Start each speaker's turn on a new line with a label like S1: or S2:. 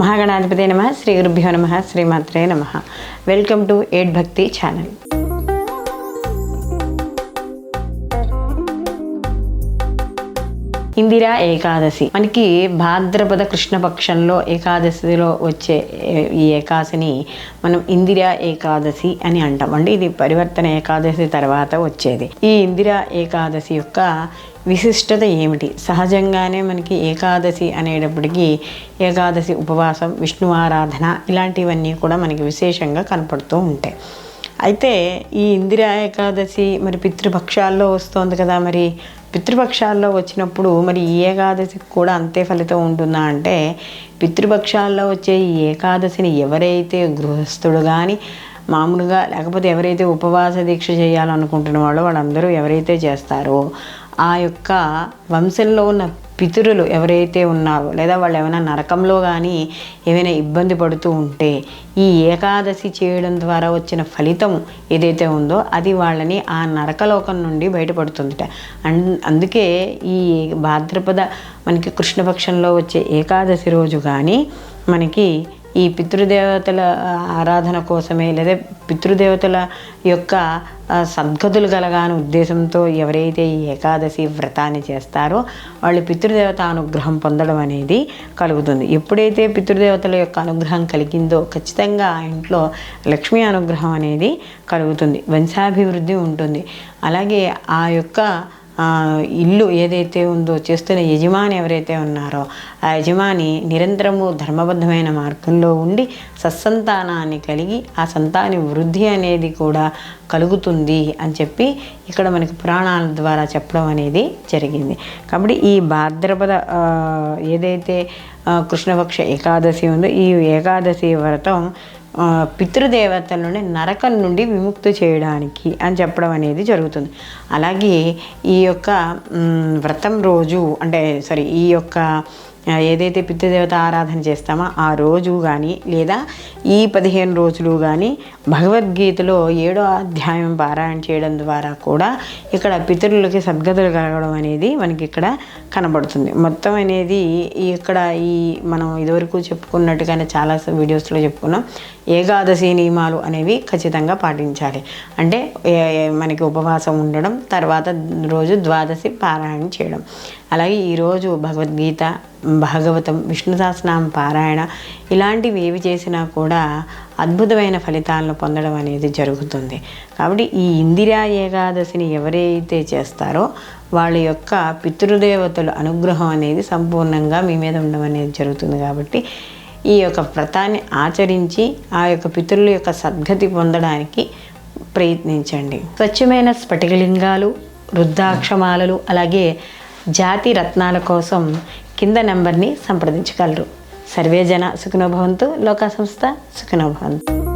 S1: మహాగణాధిపతి నమ శ్రీ గురుభ్యో నమ శ్రీమాత్రే నమ. Welcome to aid Bhakti channel Indira Ekadashi. మనకి భాద్రపద కృష్ణపక్షంలో ఏకాదశిలో వచ్చే ఈ ఏకాదశిని మనం ఇందిరా ఏకాదశి అని అంటాం. అంటే ఇది పరివర్తన ఏకాదశి తర్వాత వచ్చేది. ఈ ఇందిరా ఏకాదశి యొక్క విశిష్టత ఏమిటి? సహజంగానే మనకి ఏకాదశి అనేటప్పటికీ ఏకాదశి ఉపవాసం విష్ణు ఆరాధన ఇలాంటివన్నీ కూడా మనకి విశేషంగా కనపడుతూ ఉంటాయి. అయితే ఈ ఇందిరా ఏకాదశి మరి పితృపక్షాల్లో వస్తోంది కదా మరి. పితృపక్షాల్లో వచ్చినప్పుడు మరి ఈ ఏకాదశికి కూడా అంతే ఫలితం ఉంటుందా అంటే పితృపక్షాల్లో వచ్చే ఈ ఏకాదశిని ఎవరైతే గృహస్థుడు కానీ మామూలుగా లేకపోతే ఎవరైతే ఉపవాస దీక్ష చేయాలనుకుంటున్న వాళ్ళో వాళ్ళందరూ ఎవరైతే చేస్తారో ఆ యొక్క వంశంలో ఉన్న పితరులు ఎవరైతే ఉన్నారో లేదా వాళ్ళు ఏమైనా నరకంలో కానీ ఏమైనా ఇబ్బంది పడుతూ ఉంటే ఈ ఏకాదశి చేయడం ద్వారా వచ్చిన ఫలితం ఏదైతే ఉందో అది వాళ్ళని ఆ నరకలోకం నుండి బయటపడుతుందిట. అండ్ అందుకే ఈ భాద్రపద మనకి కృష్ణపక్షంలో వచ్చే ఏకాదశి రోజు కానీ మనకి ఈ పితృదేవతల ఆరాధన కోసమే లేదా పితృదేవతల యొక్క సద్గతులు కలగాని ఉద్దేశంతో ఎవరైతే ఈ ఏకాదశి వ్రతాన్ని చేస్తారో వాళ్ళు పితృదేవత అనుగ్రహం పొందడం అనేది కలుగుతుంది. ఎప్పుడైతే పితృదేవతల యొక్క అనుగ్రహం కలిగిందో ఖచ్చితంగా ఆ ఇంట్లో లక్ష్మీ అనుగ్రహం అనేది కలుగుతుంది. వంశాభివృద్ధి ఉంటుంది. అలాగే ఆ యొక్క ఇల్లు ఏదైతే ఉందో చేస్తున్న యజమాని ఎవరైతే ఉన్నారో ఆ యజమాని నిరంతరము ధర్మబద్ధమైన మార్గంలో ఉండి సత్సంతానాన్ని కలిగి ఆ సంతాన వృద్ధి అనేది కూడా కలుగుతుంది అని చెప్పి ఇక్కడ మనకి పురాణాల ద్వారా చెప్పడం అనేది జరిగింది. కాబట్టి ఈ భాద్రపద ఏదైతే కృష్ణపక్ష ఏకాదశి ఉందో ఈ ఏకాదశి వ్రతం పితృదేవతలను నరకం నుండి విముక్తి చేయడానికి అని చెప్పడం అనేది జరుగుతుంది. అలాగే ఈ యొక్క వ్రతం రోజు అంటే సారీ ఈ యొక్క ఏదైతే పితృదేవత ఆరాధన చేస్తామో ఆ రోజు కానీ లేదా ఈ పదిహేను రోజులు కానీ భగవద్గీతలో ఏడో అధ్యాయం పారాయణ చేయడం ద్వారా కూడా ఇక్కడ పితరులకి సద్గతులు కలగడం అనేది మనకి ఇక్కడ కనబడుతుంది. మొత్తం అనేది ఇక్కడ ఈ మనం ఇదివరకు చెప్పుకున్నట్టుగానే చాలా వీడియోస్లో చెప్పుకున్నాం. ఏకాదశి నియమాలు అనేవి ఖచ్చితంగా పాటించాలి. అంటే మనకి ఉపవాసం ఉండడం తర్వాత రోజు ద్వాదశి పారాయణ చేయడం. అలాగే ఈరోజు భగవద్గీత భాగవతం విష్ణు సహస్రనామ పారాయణ ఇలాంటివి ఏవి చేసినా కూడా అద్భుతమైన ఫలితాలను పొందడం అనేది జరుగుతుంది. కాబట్టి ఈ ఇందిరా ఏకాదశిని ఎవరైతే చేస్తారో వాళ్ళ యొక్క పితృదేవతల అనుగ్రహం అనేది సంపూర్ణంగా మీ మీద ఉండడం అనేది జరుగుతుంది కాబట్టి ఈ యొక్క వ్రతాన్ని ఆచరించి ఆ యొక్క పితరుల యొక్క సద్గతి పొందడానికి ప్రయత్నించండి. స్వచ్ఛమైన స్ఫటికలింగాలు రుద్రాక్షమాలలు అలాగే జాతి రత్నాల కోసం కింద నెంబర్ని సంప్రదించగలరు. సర్వే జన లోకా సంస్థ సుఖినోభవంతు